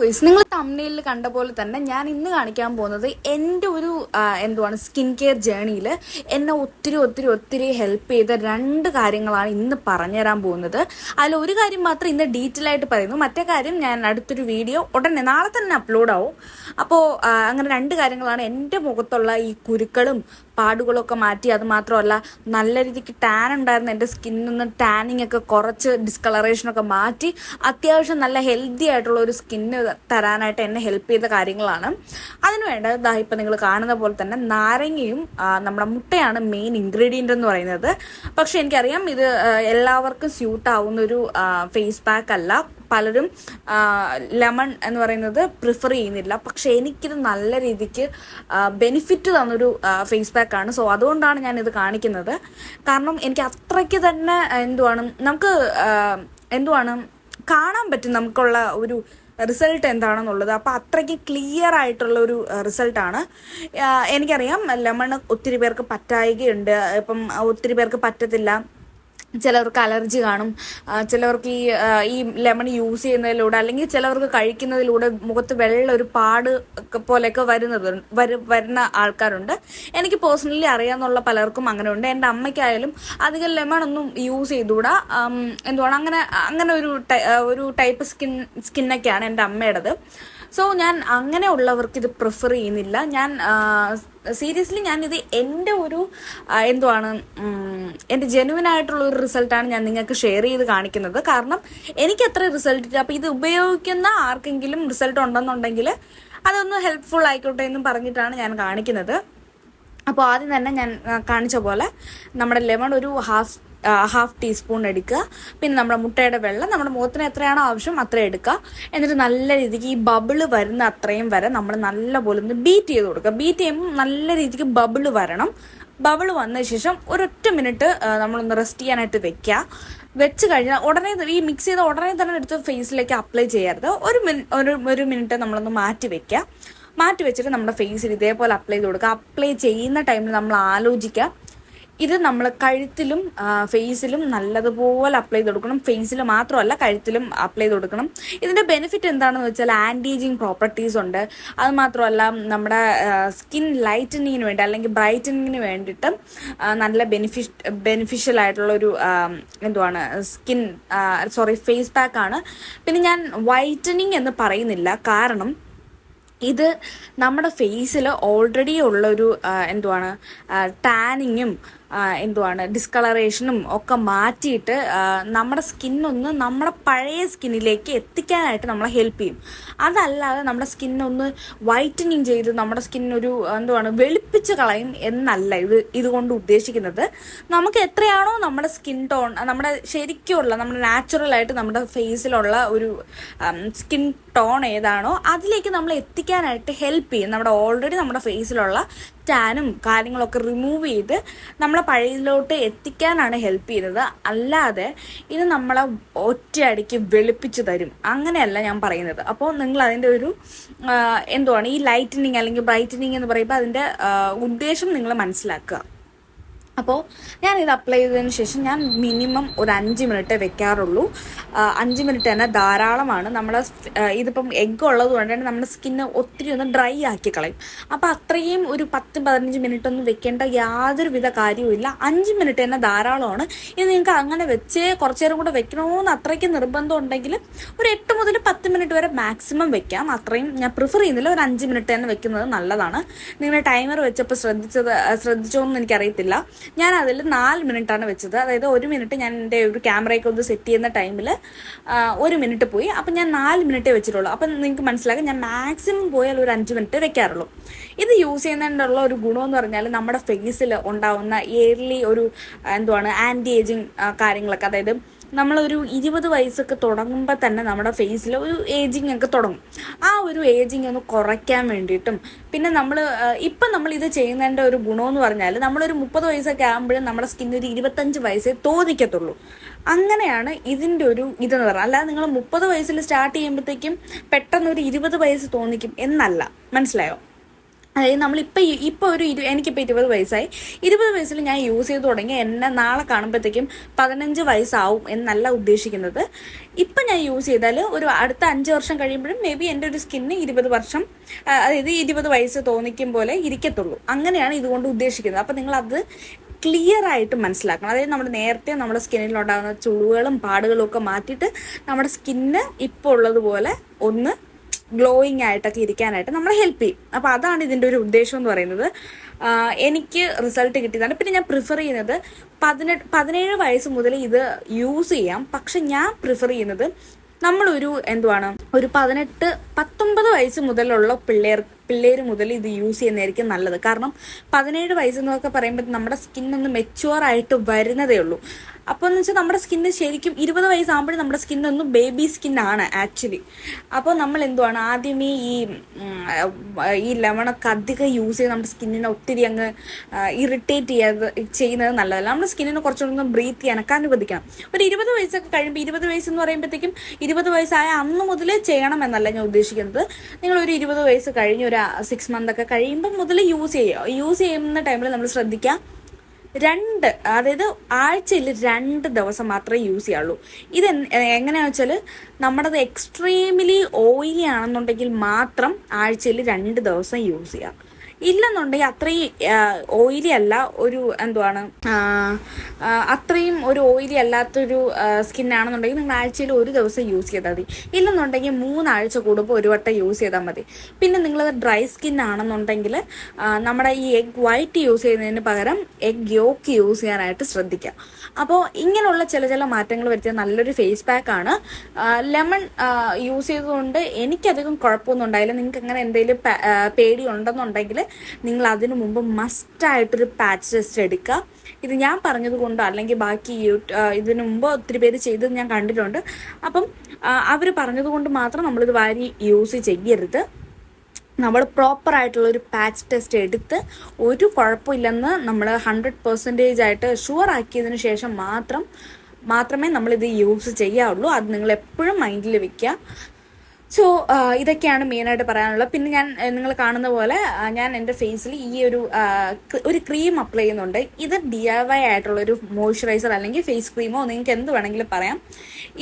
Guys നിങ്ങൾ തമ്മിലിൽ കണ്ട പോലെ തന്നെ ഞാൻ ഇന്ന് കാണിക്കാൻ പോകുന്നത് എന്റെ ഒരു എന്തുവാണ് സ്കിൻ കെയർ ജേണിയിൽ എന്നെ ഒത്തിരി ഒത്തിരി ഒത്തിരി ഹെൽപ്പ് ചെയ്ത രണ്ട് കാര്യങ്ങളാണ് ഇന്ന് പറഞ്ഞുതരാൻ പോകുന്നത്. അതിൽ ഒരു കാര്യം മാത്രം ഇന്ന് ഡീറ്റെയിൽ ആയിട്ട് പറയുന്നു. മറ്റേ കാര്യം ഞാൻ അടുത്തൊരു വീഡിയോ ഉടനെ നാളെ തന്നെ അപ്ലോഡ് ആവും. അപ്പോൾ അങ്ങനെ രണ്ട് കാര്യങ്ങളാണ് എന്റെ മുഖത്തുള്ള ഈ കുരുക്കളും പാടുകളൊക്കെ മാറ്റി അത് മാത്രമല്ല നല്ല രീതിക്ക് ടാൻ ഉണ്ടായിരുന്ന. എന്റെ സ്കിന്നിൽ നിന്ന് ടാനിങ് ഒക്കെ കുറച്ച് ഡിസ്കളറേഷനൊക്കെ മാറ്റി അത്യാവശ്യം നല്ല ഹെൽത്തി ആയിട്ടുള്ള ഒരു സ്കിന്ന് തരാനായിട്ട് എന്നെ ഹെൽപ്പ് ചെയ്ത കാര്യങ്ങളാണ്. അതിന് വേണ്ടത് ദാ ഇപ്പം നിങ്ങൾ കാണുന്ന പോലെ തന്നെ നാരങ്ങയും നമ്മുടെ മുട്ടയാണ് മെയിൻ ഇൻഗ്രീഡിയന്റ് എന്ന് പറയുന്നത്. പക്ഷെ എനിക്കറിയാം ഇത് എല്ലാവർക്കും സ്യൂട്ട് ആവുന്ന ഒരു ഫേസ് പാക്ക് അല്ല. പലരും ലെമൺ എന്ന് പറയുന്നത് പ്രിഫർ ചെയ്യുന്നില്ല. പക്ഷെ എനിക്കിത് നല്ല രീതിക്ക് ബെനിഫിറ്റ് തന്നൊരു ഫേസ് പാക്കാണ് സോ അതുകൊണ്ടാണ് ഞാനിത് കാണിക്കുന്നത്. കാരണം എനിക്ക് അത്രയ്ക്ക് തന്നെ എന്തുവാണ് നമുക്ക് എന്തുവാണ് കാണാൻ പറ്റും നമുക്കുള്ള ഒരു റിസൾട്ട് എന്താണെന്നുള്ളത്. അപ്പോൾ അത്രയ്ക്ക് ക്ലിയർ ആയിട്ടുള്ള ഒരു റിസൾട്ടാണ് എനിക്കറിയാം ലെമൺ ഒത്തിരി പേർക്ക് പറ്റായികയുണ്ട്. ഇപ്പം ഒത്തിരി പേർക്ക് പറ്റത്തില്ല. ചിലവർക്ക് അലർജി കാണും. ചിലവർക്ക് ഈ ഈ ലെമൺ യൂസ് ചെയ്യുന്നതിലൂടെ അല്ലെങ്കിൽ ചിലവർക്ക് കഴിക്കുന്നതിലൂടെ മുഖത്ത് വെള്ള ഒരു പാട് പോലെയൊക്കെ വരുന്നത് വരു വരുന്ന ആൾക്കാരുണ്ട്. എനിക്ക് പേഴ്സണലി അറിയാമെന്നുള്ള പലർക്കും അങ്ങനെ ഉണ്ട് എന്റെ അമ്മയ്ക്കായാലും അധികം ലെമൺ ഒന്നും യൂസ് ചെയ്തുകൂടാ. എന്തുകൊണ്ട് അങ്ങനെ അങ്ങനെ ഒരു ഒരു ടൈപ്പ് സ്കിൻ സ്കിന്നൊക്കെയാണ് എന്റെ അമ്മയുടേത്. സോ ഞാൻ അങ്ങനെ ഉള്ളവർക്ക് ഇത് പ്രിഫർ ചെയ്യുന്നില്ല. ഞാൻ സീരിയസ്ലി ഞാനിത് എന്റെ ഒരു എന്തുവാണ് എന്റെ ജെനുവിൻ ആയിട്ടുള്ള ഒരു റിസൾട്ടാണ് ഞാൻ നിങ്ങൾക്ക് ഷെയർ ചെയ്ത് കാണിക്കുന്നത്. കാരണം എനിക്ക് അത്ര റിസൾട്ട് അപ്പോൾ ഇത് ഉപയോഗിക്കുന്ന ആർക്കെങ്കിലും റിസൾട്ട് ഉണ്ടെന്നുണ്ടെങ്കിൽ അതൊന്ന് ഹെൽപ്ഫുൾ ആയിക്കോട്ടെ എന്നും പറഞ്ഞിട്ടാണ് ഞാൻ കാണിക്കുന്നത്. അപ്പോൾ ആദ്യം തന്നെ ഞാൻ കാണിച്ച പോലെ നമ്മുടെ ലെമൺ ഒരു ഹാഫ് ഹാഫ് ടീസ്പൂൺ എടുക്കുക. പിന്നെ നമ്മുടെ മുട്ടയുടെ വെള്ളം നമ്മുടെ മുഖത്തിന് എത്രയാണോ ആവശ്യം അത്രയും എടുക്കുക. എന്നിട്ട് നല്ല രീതിക്ക് ഈ ബബിൾ വരുന്ന അത്രയും വരെ നമ്മൾ നല്ല പോലെ ഒന്ന് ബീറ്റ് ചെയ്ത് കൊടുക്കുക. ബീറ്റ് ചെയ്യുമ്പോൾ നല്ല രീതിക്ക് ബബിൾ വരണം. ബബിൾ വന്ന ശേഷം ഒരൊറ്റ മിനിറ്റ് നമ്മളൊന്ന് റെസ്റ്റ് ചെയ്യാനായിട്ട് വെക്കുക. വെച്ച് കഴിഞ്ഞാൽ ഉടനെ ഈ മിക്സ് ചെയ്ത ഉടനെ തന്നെ എടുത്ത് ഫേസിലേക്ക് അപ്ലൈ ചെയ്യരുത്. ഒരു മിനിറ്റ് ഒരു ഒരു മിനിറ്റ് നമ്മളൊന്ന് മാറ്റി വെക്കുക. മാറ്റി വെച്ചിട്ട് നമ്മുടെ ഫേസിൽ ഇതേപോലെ അപ്ലൈ ചെയ്ത് കൊടുക്കുക. അപ്ലൈ ചെയ്യുന്ന ടൈമിൽ നമ്മൾ ആലോചിക്കുക. ഇത് നമ്മൾ കഴുത്തിലും ഫേസിലും നല്ലതുപോലെ അപ്ലൈ ചെയ്ത് കൊടുക്കണം ഫേസിൽ മാത്രമല്ല കഴുത്തിലും അപ്ലൈ ചെയ്ത് കൊടുക്കണം ഇതിന്റെ ബെനിഫിറ്റ് എന്താണെന്ന് വെച്ചാൽ ആന്റി ഏജിങ് പ്രോപ്പർട്ടീസ് ഉണ്ട്. അത് മാത്രമല്ല നമ്മുടെ സ്കിൻ ലൈറ്റനിങ്ങിന് വേണ്ടി അല്ലെങ്കിൽ ബ്രൈറ്റനിങ്ങിന് വേണ്ടിയിട്ട് നല്ല ബെനിഫിഷ് ബെനിഫിഷ്യൽ ആയിട്ടുള്ള ഒരു ആ, എന്തുവാണ് സ്കിൻ സോറി ഫേസ് പാക്ക് ആണ്. പിന്നെ ഞാൻ വൈറ്റനിങ് എന്ന് പറയുന്നില്ല. കാരണം ഇത് നമ്മുടെ ഫേസിൽ ഓൾറെഡി ഉള്ളൊരു എന്തുവാണ് ടാനിങ്ങും എന്തുവാണ് ഡിസ്കളറേഷനും ഒക്കെ മാറ്റിയിട്ട് നമ്മുടെ സ്കിന്നൊന്ന് നമ്മുടെ പഴയ സ്കിന്നിലേക്ക് എത്തിക്കാനായിട്ട് നമ്മളെ ഹെൽപ്പ് ചെയ്യും. അതല്ലാതെ നമ്മുടെ സ്കിന്നൊന്ന് വൈറ്റനിങ് ചെയ്ത് നമ്മുടെ സ്കിന്നൊരു എന്തുവാണ് വെളുപ്പിച്ച് കളയും എന്നല്ല ഇത് ഇതുകൊണ്ട് ഉദ്ദേശിക്കുന്നത്. നമുക്ക് എത്രയാണോ നമ്മുടെ സ്കിൻ ടോൺ നമ്മുടെ ശരിക്കുമുള്ള നമ്മുടെ നാച്ചുറൽ ആയിട്ട് നമ്മുടെ ഫേസിലുള്ള ഒരു സ്കിൻ ടോൺ ഏതാണോ അതിലേക്ക് നമ്മൾ എത്തിക്കാനായിട്ട് ഹെൽപ്പ് ചെയ്യും. നമ്മുടെ ഓൾറെഡി നമ്മുടെ ഫേസിലുള്ള ടാനും കാര്യങ്ങളൊക്കെ റിമൂവ് ചെയ്ത് നമ്മളെ പഴയതിലോട്ട് എത്തിക്കാനാണ് ഹെൽപ്പ് ചെയ്യുന്നത്. അല്ലാതെ ഇത് നമ്മളെ ഒറ്റയടിക്ക് വെളുപ്പിച്ച് തരും. അങ്ങനെയല്ല ഞാൻ പറയുന്നത്. അപ്പോൾ നിങ്ങൾ അതിന്റെ ഒരു എന്തുവാണ്? ഈ ലൈറ്റനിങ് അല്ലെങ്കിൽ ബ്രൈറ്റനിങ് എന്ന് പറയുമ്പോൾ അതിന്റെ ഉദ്ദേശം നിങ്ങൾ മനസ്സിലാക്കുക. അപ്പോൾ ഞാൻ ഇത് അപ്ലൈ ചെയ്തതിന് ശേഷം ഞാൻ മിനിമം ഒരു അഞ്ച് മിനിറ്റ് വെക്കാറുള്ളൂ. അഞ്ച് മിനിറ്റ് തന്നെ ധാരാളമാണ്. നമ്മുടെ ഇതിപ്പം എഗ്ഗ് ഉള്ളത് കൊണ്ട് തന്നെ നമ്മുടെ സ്കിന്ന് ഒത്തിരി ഒന്ന് ഡ്രൈ ആക്കി കളയും. അപ്പോൾ അത്രയും ഒരു പത്ത് പതിനഞ്ച് മിനിറ്റ് ഒന്നും വെക്കേണ്ട യാതൊരു യാതൊരുവിധ കാര്യവുമില്ല അഞ്ച് മിനിറ്റ് തന്നെ ധാരാളമാണ്. ഇത് നിങ്ങൾക്ക് അങ്ങനെ വെച്ച് കുറച്ച് നേരം കൂടെ വെക്കണമെന്ന് അത്രയ്ക്ക് നിർബന്ധം ഉണ്ടെങ്കിൽ ഒരു എട്ട് മുതൽ പത്ത് മിനിറ്റ് വരെ മാക്സിമം വെക്കാം. അത്രയും ഞാൻ പ്രിഫർ ചെയ്യുന്നില്ല ഒരു അഞ്ച് മിനിറ്റ് തന്നെ വെക്കുന്നത് നല്ലതാണ്. നിങ്ങൾ ടൈമർ വെച്ചപ്പോൾ ശ്രദ്ധിച്ചത് ശ്രദ്ധിച്ചോ എന്ന് എനിക്കറിയത്തില്ല. ഞാൻ അതിൽ നാല് മിനിറ്റാണ് വെച്ചത്. അതായത് ഒരു മിനിറ്റ് ഞാൻ എന്റെ ഒരു ക്യാമറയൊക്കെ ഒന്ന് സെറ്റ് ചെയ്യുന്ന ടൈമിൽ ഒരു മിനിറ്റ് പോയി. അപ്പം ഞാൻ നാല് മിനിറ്റേ വെച്ചിട്ടുള്ളൂ. അപ്പം നിങ്ങൾക്ക് മനസ്സിലാക്കാം ഞാൻ മാക്സിമം പോയാൽ ഒരു അഞ്ച് മിനിറ്റ് വെക്കാറുള്ളൂ. ഇത് യൂസ് ചെയ്യുന്നതിനുള്ള ഒരു ഗുണം എന്ന് പറഞ്ഞാൽ നമ്മുടെ ഫേസിൽ ഉണ്ടാവുന്ന ഇയർലി ഒരു എന്തുവാണ് ആന്റി ഏജിങ് കാര്യങ്ങളൊക്കെ. അതായത് നമ്മളൊരു ഇരുപത് വയസ്സൊക്കെ തുടങ്ങുമ്പോൾ തന്നെ നമ്മുടെ ഫേസിൽ ഒരു ഏജിങ് ഒക്കെ തുടങ്ങും. ആ ഒരു ഏജിങ് ഒന്ന് കുറയ്ക്കാൻ വേണ്ടിയിട്ടും പിന്നെ നമ്മൾ ഇപ്പം നമ്മൾ ഇത് ചെയ്യുന്നതിന്റെ ഒരു ഗുണമെന്ന് പറഞ്ഞാൽ നമ്മളൊരു മുപ്പത് വയസ്സൊക്കെ ആകുമ്പോഴും നമ്മുടെ സ്കിൻ ഒരു ഇരുപത്തഞ്ച് വയസ്സേ തോന്നിക്കത്തുള്ളൂ. അങ്ങനെയാണ് ഇതിന്റെ ഒരു ഇതെന്ന് പറയുന്നത് അല്ലാതെ നിങ്ങൾ മുപ്പത് വയസ്സിൽ സ്റ്റാർട്ട് ചെയ്യുമ്പോഴത്തേക്കും പെട്ടെന്ന് ഒരു ഇരുപത് വയസ്സ് തോന്നിക്കും എന്നല്ല. മനസ്സിലായോ? അതായത് നമ്മളിപ്പോൾ ഇപ്പോൾ ഒരു ഇരു എനിക്കിപ്പോൾ ഇരുപത് വയസ്സായി. ഇരുപത് വയസ്സിൽ ഞാൻ യൂസ് ചെയ്ത് തുടങ്ങി എന്നെ നാളെ കാണുമ്പോഴത്തേക്കും പതിനഞ്ച് വയസ്സാവും എന്നല്ല ഉദ്ദേശിക്കുന്നത്. ഇപ്പം ഞാൻ യൂസ് ചെയ്താൽ ഒരു അടുത്ത അഞ്ച് വർഷം കഴിയുമ്പോഴും മേ ബി എന്റെ ഒരു സ്കിന്ന് ഇരുപത് വർഷം അതായത് ഇരുപത് വയസ്സ് തോന്നിക്കും പോലെ ഇരിക്കത്തുള്ളൂ. അങ്ങനെയാണ് ഇതുകൊണ്ട് ഉദ്ദേശിക്കുന്നത്. അപ്പം നിങ്ങളത് ക്ലിയർ ആയിട്ട് മനസ്സിലാക്കണം. അതായത് നമ്മൾ നേരത്തെ നമ്മുടെ സ്കിന്നിലുണ്ടാകുന്ന ചുളിവുകളും പാടുകളും ഒക്കെ മാറ്റിയിട്ട് നമ്മുടെ സ്കിന്ന് ഇപ്പോൾ ഉള്ളതുപോലെ ഒന്ന് ഗ്ലോയിങ് ആയിട്ടൊക്കെ ഇരിക്കാനായിട്ട് നമ്മളെ ഹെൽപ്പ് ചെയ്യും. അപ്പോൾ അതാണ് ഇതിന്റെ ഒരു ഉദ്ദേശം എന്ന് പറയുന്നത്. എനിക്ക് റിസൾട്ട് കിട്ടിയതാണ്. പിന്നെ ഞാൻ പ്രിഫർ ചെയ്യുന്നത് പതിനെട്ട് പതിനേഴ് വയസ്സ് മുതൽ ഇത് യൂസ് ചെയ്യാം. പക്ഷെ ഞാൻ പ്രിഫർ ചെയ്യുന്നത് നമ്മളൊരു എന്തുവാണ് ഒരു പതിനെട്ട് പത്തൊമ്പത് വയസ്സ് മുതലുള്ള പിള്ളേർ പിള്ളേർ മുതൽ ഇത് യൂസ് ചെയ്യുന്നതായിരിക്കും നല്ലത്. കാരണം പതിനേഴ് വയസ്സ് എന്നൊക്കെ പറയുമ്പോൾ നമ്മുടെ സ്കിൻ ഒന്ന് മെച്ചുവർ ആയിട്ട് വരുന്നതേ ഉള്ളൂ. അപ്പോൾ എന്ന് വെച്ചാൽ നമ്മുടെ സ്കിന്ന് ശരിക്കും ഇരുപത് വയസ്സാകുമ്പോഴും നമ്മുടെ സ്കിന്നൊന്നും ബേബി സ്കിൻ ആണ് ആക്ച്വലി അപ്പോൾ നമ്മൾ എന്തുവാണ്? ആദ്യമേ ഈ ഈ ലെമണൊക്കെ അധികം യൂസ് ചെയ്ത് നമ്മുടെ സ്കിന്നിനെ ഒത്തിരി അങ്ങ് ഇറിറ്റേറ്റ് ചെയ്യാതെ ചെയ്യുന്നത് നല്ലതല്ല. നമ്മുടെ സ്കിന്നിനെ കുറച്ചുകൂടി ഒന്ന് ബ്രീത്ത് ചെയ്യാനൊക്കെ അനുവദിക്കണം. ഒരു ഇരുപത് വയസ്സൊക്കെ കഴിയുമ്പോൾ ഇരുപത് വയസ്സെന്ന് പറയുമ്പോഴത്തേക്കും ഇരുപത് വയസ്സായ അന്ന് മുതലേ ചെയ്യണം എന്നല്ല ഞാൻ ഉദ്ദേശിക്കുന്നത് നിങ്ങൾ ഒരു ഇരുപത് വയസ്സ് കഴിഞ്ഞ് ഒരു സിക്സ് മന്ത് ഒക്കെ കഴിയുമ്പോൾ മുതൽ യൂസ് ചെയ്യുക. യൂസ് ചെയ്യുന്ന ടൈമിൽ നമ്മൾ ശ്രദ്ധിക്കുക. രണ്ട് അതായത് ആഴ്ചയിൽ രണ്ട് ദിവസം മാത്രമേ യൂസ് ചെയ്യുള്ളൂ ഇത് എങ്ങനെയാണെന്ന് വെച്ചാൽ നമ്മുടേത് എക്സ്ട്രീംലി ഓയിലി ആണെന്നുണ്ടെങ്കിൽ മാത്രം ആഴ്ചയിൽ രണ്ട് ദിവസം യൂസ് ചെയ്യാം. ഇല്ലെന്നുണ്ടെങ്കിൽ അത്രയും ഓയിലി അല്ല ഒരു എന്തുവാണ് അത്രയും ഒരു ഓയിലി അല്ലാത്തൊരു സ്കിൻ ആണെന്നുണ്ടെങ്കിൽ നിങ്ങൾ ആഴ്ചയിൽ ഒരു ദിവസം യൂസ് ചെയ്താൽ മതി. ഇല്ലെന്നുണ്ടെങ്കിൽ മൂന്നാഴ്ച കൂടുമ്പോൾ ഒരു വട്ടം യൂസ് ചെയ്താൽ മതി. പിന്നെ നിങ്ങൾ ഡ്രൈ സ്കിൻ ആണെന്നുണ്ടെങ്കിൽ നമ്മുടെ ഈ എഗ് വൈറ്റ് യൂസ് ചെയ്യുന്നതിന് പകരം എഗ് യോക്ക് യൂസ് ചെയ്യാനായിട്ട് ശ്രദ്ധിക്കുക. അപ്പോൾ ഇങ്ങനെയുള്ള ചില ചില മാറ്റങ്ങൾ വരുത്തിയ നല്ലൊരു ഫേസ് പാക്ക് ആണ്. ലെമൺ യൂസ് ചെയ്തുകൊണ്ട് എനിക്കധികം കുഴപ്പമൊന്നും ഉണ്ടായില്ല. നിങ്ങൾക്ക് അങ്ങനെ എന്തെങ്കിലും പേടി ഉണ്ടെന്നുണ്ടെങ്കിൽ നിങ്ങൾ അതിനു മുമ്പ് മസ്റ്റായിട്ടൊരു പാച്ച് ടെസ്റ്റ് എടുക്കുക. ഇത് ഞാൻ പറഞ്ഞത് കൊണ്ടോ അല്ലെങ്കിൽ ബാക്കി ഇതിനു മുമ്പ് ഒത്തിരി പേര് ചെയ്തത് ഞാൻ കണ്ടിട്ടുണ്ട്. അപ്പം അവർ പറഞ്ഞത് കൊണ്ട് മാത്രം നമ്മളിത് വാരി യൂസ് ചെയ്യരുത്. നമ്മൾ പ്രോപ്പർ ആയിട്ടുള്ള ഒരു പാച്ച് ടെസ്റ്റ് എടുത്ത് ഒരു കുഴപ്പമില്ലെന്ന് നമ്മൾ ഹൺഡ്രഡ് പെർസെന്റേജ് ആയിട്ട് ഷുവർ ആക്കിയതിന് ശേഷം മാത്രം മാത്രമേ നമ്മളിത് യൂസ് ചെയ്യാവുള്ളൂ. അത് നിങ്ങൾ എപ്പോഴും മൈൻഡിൽ വെക്കുക. സോ ഇതൊക്കെയാണ് മെയിനായിട്ട് പറയാനുള്ളത്. പിന്നെ ഞാൻ നിങ്ങൾ കാണുന്ന പോലെ ഞാൻ എന്റെ ഫേസിൽ ഈ ഒരു ഒരു ക്രീം അപ്ലൈ ചെയ്യുന്നുണ്ട്. ഇത് ഡി ഐ വൈ ആയിട്ടുള്ള ഒരു മോയ്സ്ചറൈസർ അല്ലെങ്കിൽ ഫേസ് ക്രീമോ നിങ്ങൾക്ക് എന്ത് വേണമെങ്കിലും പറയാം.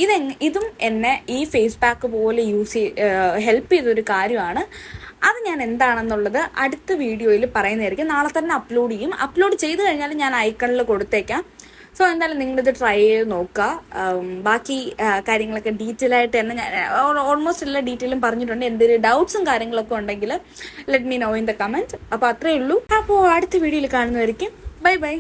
ഇത് ഇതും എന്നെ ഈ ഫേസ് പാക്ക് പോലെ യൂസ് ചെയ് ഹെൽപ്പ് ചെയ്തൊരു കാര്യമാണ്. അത് ഞാൻ എന്താണെന്നുള്ളത് അടുത്ത വീഡിയോയിൽ പറയുന്നതായിരിക്കും. നാളെ തന്നെ അപ്ലോഡ് ചെയ്യും. അപ്ലോഡ് ചെയ്ത് കഴിഞ്ഞാൽ ഞാൻ ഐക്കണിൽ കൊടുത്തേക്കാം. സോ എന്തായാലും നിങ്ങളിത് ട്രൈ ചെയ്ത് നോക്കുക. ബാക്കി കാര്യങ്ങളൊക്കെ ഡീറ്റെയിൽ ആയിട്ട് തന്നെ ഞാൻ ഓൾമോസ്റ്റ് എല്ലാ ഡീറ്റെയിലും പറഞ്ഞിട്ടുണ്ട്. എന്തെങ്കിലും ഡൗട്ട്സും കാര്യങ്ങളൊക്കെ ഉണ്ടെങ്കിൽ let me know in the comment അപ്പോൾ അത്രയേ ഉള്ളൂ. അപ്പോൾ അടുത്ത വീഡിയോയിൽ കാണുന്നതായിരിക്കും ബൈ ബൈ